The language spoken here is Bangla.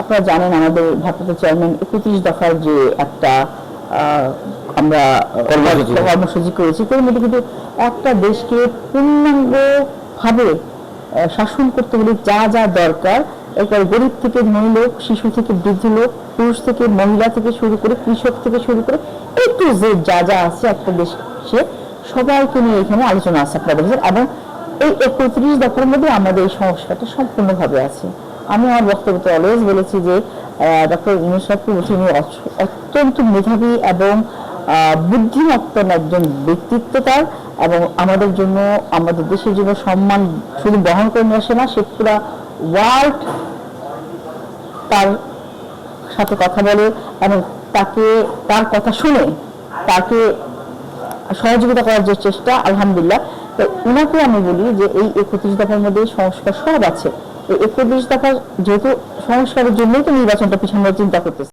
আপনারা জানেন আমাদের ভারপ্রাপ্ত চেয়ারম্যান একত্রিশ দফার যে একটা আমরা কর্মসূচি। করেছি তার মধ্যে কিন্তু একটা দেশকে পূর্ণাঙ্গ ভাবে শাসন করতে হলে যা যা দরকার এরপর গরিব থেকে ধনী লোক শিশু থেকে বৃদ্ধ লোক পুরুষ থেকে মহিলা থেকে শুরু করে কৃষক থেকে শুরু করে একটু যে যা যা আছে একটা দেশে সবাইকে নিয়ে এখানে আলোচনা আছে আপনাদের। এবং এই একত্রিশ দফার মধ্যে আমাদের এই সংস্কারটা সম্পূর্ণভাবে আছে আমি আমার বক্তব্যতে অলওয়েজ বলেছি যে ডক্টর ইউনুস সাহেবকে অত্যন্ত মেধাবী এবং বুদ্ধিমত্তন একজন ব্যক্তিত্ব তার এবং আমাদের জন্য, আমাদের দেশের জন্য সম্মান শুধু বহন করে নিয়ে আসে না, সে পুরা ওয়ার্ল্ড তার সাথে কথা বলে এবং তাকে, তার কথা শুনে তাকে সহযোগিতা করার যে চেষ্টা, আলহামদুলিল্লাহ। তো ওনাকে আমি বলি যে, এই একত্রিশ দফার মধ্যে সংস্কার সব আছে। এই দফা যেহেতু সংস্কারের জন্যই তো নির্বাচনটা পিছনে চিন্তা করতেছে।